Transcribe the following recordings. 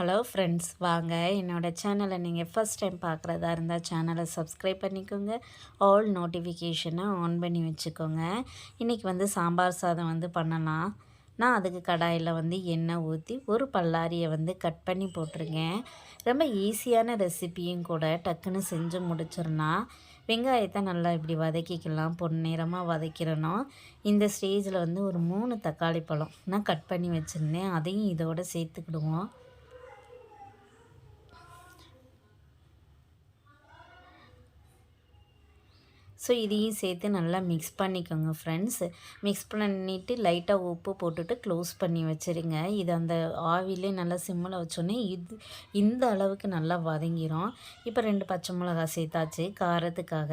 Hello friends வாங்க என்னோடய சேனலை நீங்கள் ஃபஸ்ட் டைம் பார்க்குறதா இருந்தால் சேனலை சப்ஸ்கிரைப் பண்ணிக்கோங்க. ஆல் நோட்டிஃபிகேஷனை ஆன் பண்ணி வச்சுக்கோங்க. இன்றைக்கி வந்து சாம்பார் சாதம் வந்து பண்ணலாம். நான் அதுக்கு கடாயில் வந்து எண்ணெய் ஊற்றி ஒரு பல்லாரியை வந்து கட் பண்ணி போட்டிருக்கேன். ரொம்ப ஈஸியான ரெசிப்பியும் கூட டக்குன்னு செஞ்சு முடிச்சிடலாம் வெங்காயத்தை நல்லா இப்படி வதக்கிக்கலாம். பொன்னிறமாக வதக்கிடணும் இந்த ஸ்டேஜில் வந்து ஒரு மூணு தக்காளி பழம் நான் கட் பண்ணி வச்சுருந்தேன். அதையும் இதோடு சேர்த்துக்கிடுவோம். ஸோ இதையும் சேர்த்து நல்லா மிக்ஸ் பண்ணிக்கோங்க ஃப்ரெண்ட்ஸ் மிக்ஸ் பண்ணிவிட்டு லைட்டாக உப்பு போட்டுட்டு க்ளோஸ் பண்ணி வச்சுருங்க. இது அந்த ஆவிலே நல்லா சிம்மில் வச்சோன்னே இது இந்த அளவுக்கு நல்லா வதங்கிடும் இப்போ ரெண்டு பச்சை மிளகா சேர்த்தாச்சு காரத்துக்காக.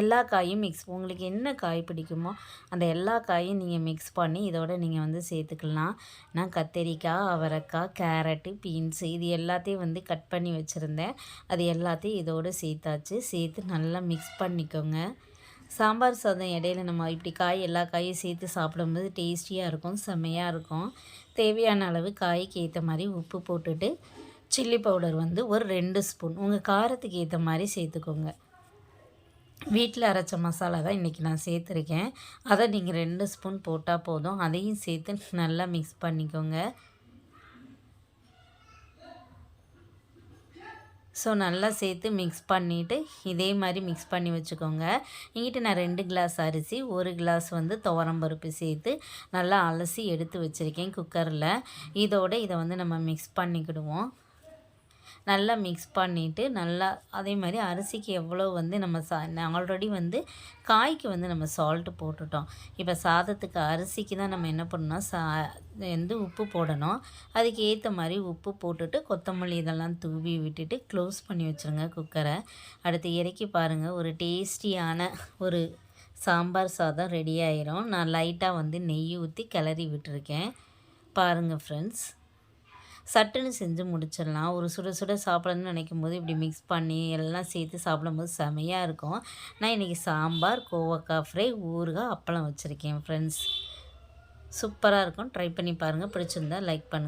எல்லா காயும் மிக்ஸ் உங்களுக்கு என்ன காய் பிடிக்குமோ அந்த எல்லா காயும் நீங்கள் மிக்ஸ் பண்ணி இதோட நீங்கள் வந்து சேர்த்துக்கலாம். நான் கத்தரிக்காய் அவரைக்காய் கேரட்டு பீன்ஸு இது எல்லாத்தையும் வந்து கட் பண்ணி வச்சுருந்தேன். அது எல்லாத்தையும் இதோடு சேர்த்தாச்சு. சேர்த்து நல்லா மிக்ஸ் பண்ணிக்கோங்க. சாம்பார் சாதம் இடையில நம்ம இப்படி காய் எல்லா காயும் சேர்த்து சாப்பிடும்போது டேஸ்டியாக இருக்கும் செம்மையாக இருக்கும். தேவையான அளவு காய்க்கு ஏற்ற மாதிரி உப்பு போட்டுட்டு சில்லி பவுடர் வந்து ஒரு ரெண்டு ஸ்பூன் உங்கள் காரத்துக்கு ஏற்ற மாதிரி சேர்த்துக்கோங்க. வீட்டில் அரைச்ச மசாலா தான் இன்றைக்கி நான் சேர்த்துருக்கேன். அதை நீங்கள் ரெண்டு ஸ்பூன் போட்டால் போதும். அதையும் சேர்த்து நல்லா மிக்ஸ் பண்ணிக்கோங்க. ஸோ நல்லா சேர்த்து மிக்ஸ் பண்ணிவிட்டு இதே மாதிரி மிக்ஸ் பண்ணி வச்சுக்கோங்க. இங்கிட்ட நான் ரெண்டு கிளாஸ் அரிசி ஒரு கிளாஸ் வந்து துவரம்பருப்பு சேர்த்து நல்லா அலசி எடுத்து வச்சுருக்கேன் குக்கரில் இதோடு இதை வந்து நம்ம மிக்ஸ் பண்ணிக்கிடுவோம். நல்லா மிக்ஸ் பண்ணிவிட்டு நல்லா அதே மாதிரி அரிசிக்கு எவ்வளோ வந்து நம்ம சா ஆல்ரெடி வந்து காய்க்கு வந்து நம்ம சால்ட்டு போட்டுட்டோம். இப்போ சாதத்துக்கு அரிசிக்கு தான் நம்ம என்ன பண்ணணும்னா சா வந்து உப்பு போடணும். அதுக்கு ஏற்ற மாதிரி உப்பு போட்டுட்டு கொத்தமல்லி இதெல்லாம் தூவி விட்டுட்டு க்ளோஸ் பண்ணி வச்சுருங்க குக்கரை அடுத்து இறக்கி பாருங்கள் ஒரு டேஸ்டியான ஒரு சாம்பார் சாதம் ரெடி ஆயிரும். நான் லைட்டாக வந்து நெய் ஊற்றி கிளறி விட்டுருக்கேன். பாருங்கள் ஃப்ரெண்ட்ஸ் சட்டுன்னு செஞ்சு முடிச்சிடலாம். ஒரு சுட சுட சாப்பிடணும்னு நினைக்கும் போது இப்படி மிக்ஸ் பண்ணி எல்லாம் சேர்த்து சாப்பிடும்போது செமையாக இருக்கும். நான் இன்றைக்கி சாம்பார் கோவக்காய் ஃப்ரை ஊறுகாய் அப்பளம் வச்சுருக்கேன் ஃப்ரெண்ட்ஸ் சூப்பராக இருக்கும். ட்ரை பண்ணி பாருங்கள் பிடிச்சிருந்தா லைக் பண்ணுங்கள்